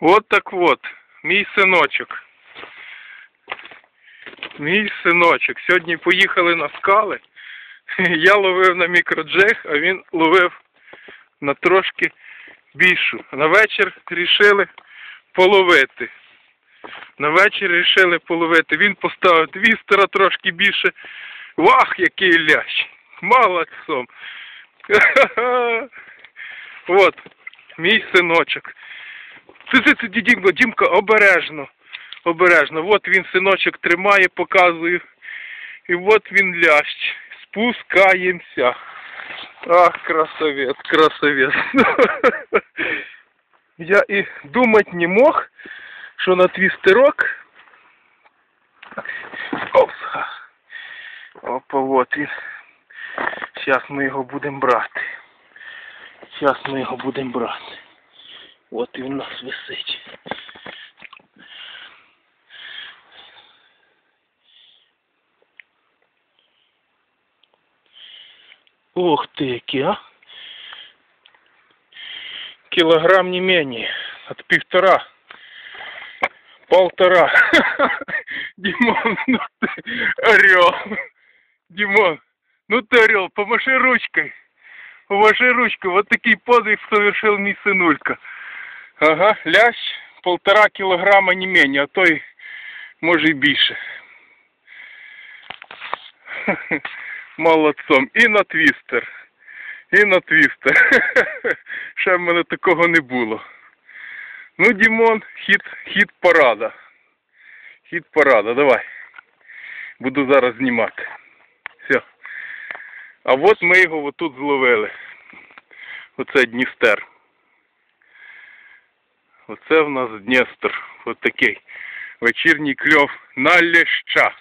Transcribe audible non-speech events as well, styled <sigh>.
От так от, мій синочок. Мій синочок. Сьогодні поїхали на скали. <laughs> Я ловив на мікроджег, а він ловив на трошки більшу. На вечір рішили половити. На вечір рішили половити. Він поставив твістера трошки більше. Вах, який лящ! Молодцом! <laughs> От, мій синочок. Це, це, Дімка, обережно. Обережно. От він синочок тримає, показую. І от він лящ. Спускаємося. Ах, красавець, красавець. <laughs> Я і думати не мог, що на твістерок. Опа. Опа, от він. Зараз ми його будемо брати. Зараз ми його будемо брати. От він у нас висить. Ух ты, який, а? Килограмм не менее. От півтора. Полтора. <laughs> Димон, ну ты орел. Димон, ну ты орел, помаши ручкой. Помаши ручкой. Вот такий подвиг совершил мій синулька. Ага, лящ полтора кілограма не менее, а то й може й більше. <laughs> Молодцом. І на твістер. І на твістер. <laughs> Ще в мене такого не було. Ну, Дімон, хід, хід парада. Хід парада, давай. Буду зараз знімати. Все. А от ми його отут зловили. Оце Дністер. Оце в нас Дністр. Ось такий. Вечірній кльов на леща.